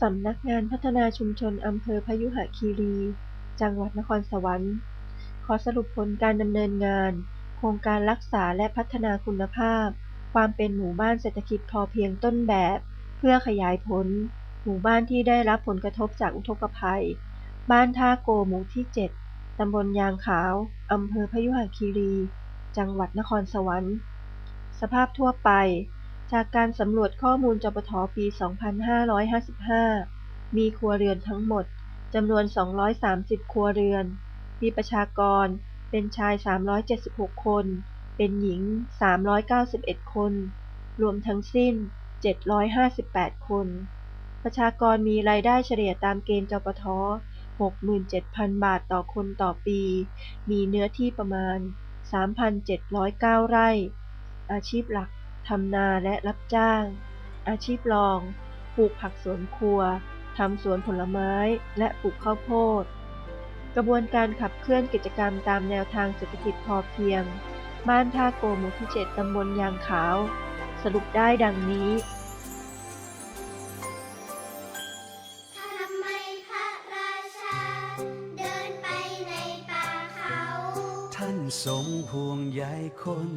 สำนักงานพัฒนาชุมชนอำเภอพยุหคีรี จังหวัดนครสวรรค์ ขอสรุปผลการดำเนินงาน โครงการรักษาและพัฒนาคุณภาพ ความเป็นหมู่บ้านเศรษฐกิจพอเพียงต้นแบบ เพื่อขยายผล หมู่บ้านที่ได้รับผลกระทบจากอุทกภัย บ้านท่าโกหมู่ที่ 7 ตำบลยางขาว อำเภอพยุหคีรี จังหวัดนครสวรรค์ สภาพทั่วไป จากการสำรวจข้อมูลจปทปี 2555 มีครัวเรือนทั้งหมดจำนวน 230 ครัวเรือน มีประชากรเป็นชาย 376 คน เป็นหญิง 391 คน รวมทั้งสิ้น 758 คน ประชากรมีรายได้เฉลี่ยตามเกณฑ์จปท67,000 บาทต่อคนต่อปี มีเนื้อที่ประมาณ 3,709 ไร่ อาชีพหลัก ทำนาและรับจ้าง อาชีพรอง ปลูกผักสวนครัว ทำสวนผลไม้ และปลูกข้าวโพด กระบวนการขับเคลื่อนกิจกรรมตามแนวทางเศรษฐกิจพอเพียง บ้านท่าโกหมู่ที่ 7 ตำบลยางขาว สรุปได้ดังนี้ ท่านทรงห่วงใยคน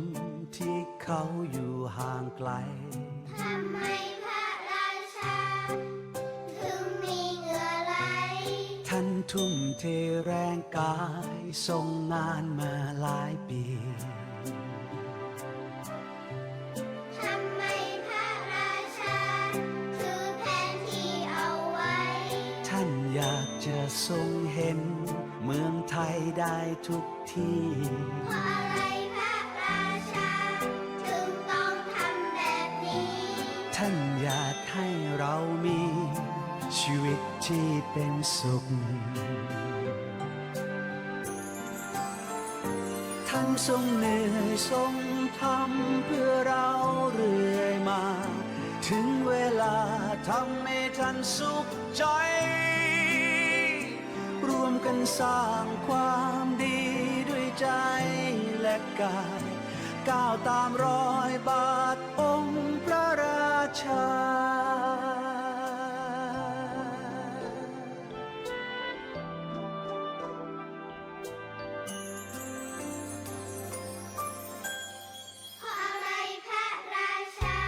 ที่เขาอยู่ห่างไกล ทำไมพระราชา ถึงมีเหงื่อไหล ท่านทุ่มเทแรงกายทรงงานมาหลายปี ทำไมพระราชา ถือแผนที่เอาไว้ ท่านอยากจะทรงเห็น เมืองไทยได้ทุก ที่ เพราะอะไรพระราชา ถึงต้องทำแบบนี้ ท่านอยากให้เรามี ชีวิตที่เป็นสุข ท่านทรงเหนื่อยทรงทำเพื่อเราเรื่อยมา ถึงเวลาทำให้ท่านสุขใจ ร่วมกันสร้างความดี ใจและกาย ก้าวตามรอยบาทองค์พระราชา เพราะอะไรพระราชา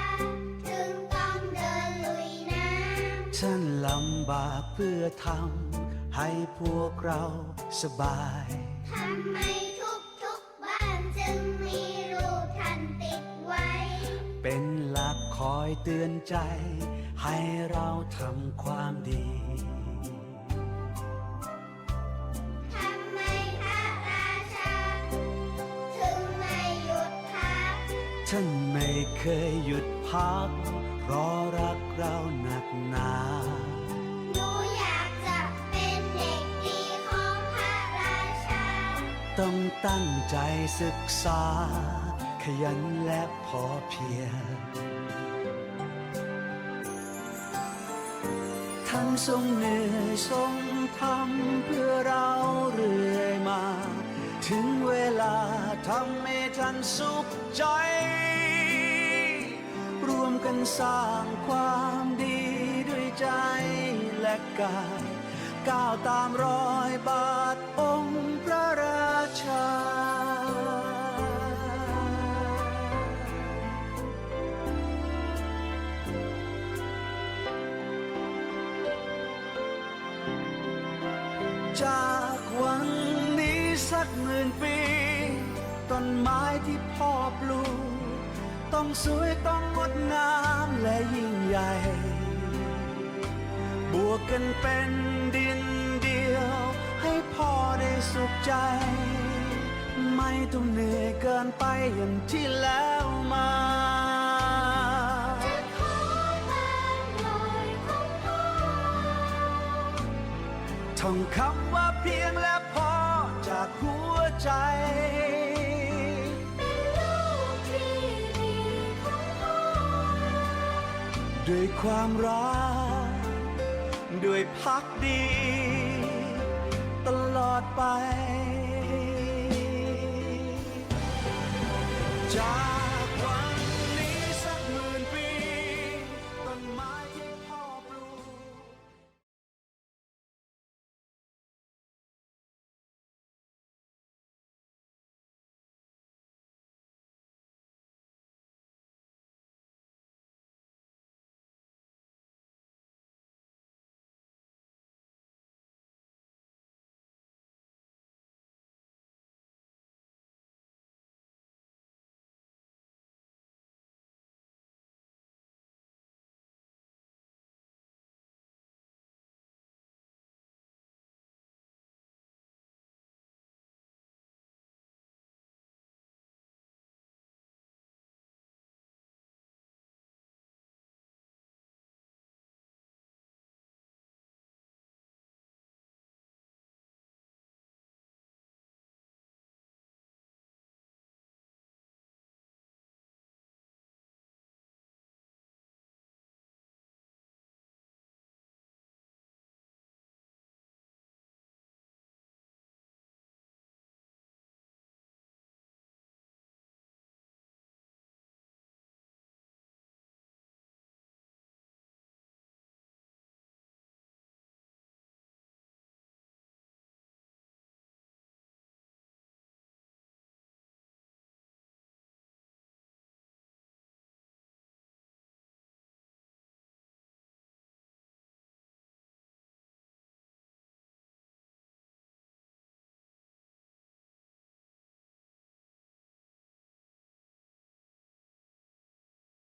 ถึงต้องเดินลุยน้ำ ท่านลำบากเพื่อทำให้พวกเราสบาย ทำไม อยเตือนใจ ให้เราทำความดีทำไมพระราชา ถึงไม่หยุดพัก ท่านไม่เคยหยุดพัก เพราะรักเราหนักหนา หนูอยากจะเป็นเด็กดีของพระราชา ต้องตั้งใจศึกษา ขยันและพอเพียง ท่านทรงเหนื่อยทรงทำเพื่อเราเรื่อยมา ถึงเวลาทำให้ท่านสุขใจ รวมกันสร้างความดีด้วยใจและกาย ก้าวตามรอยบาทองค์พระราช ต้นไม้ที่พ่อปลูก ต้องสวยต้องงดงามและยิ่งใหญ่ บวกกันเป็นดินเดียว ให้พ่อได้สุขใจ ไม่ต้องเหนื่อยเกินไปอย่างที่แล้วมาท่องคำว่าเพียงและพอจากหัวใจ ด้วยความรัก ด้วยพักดี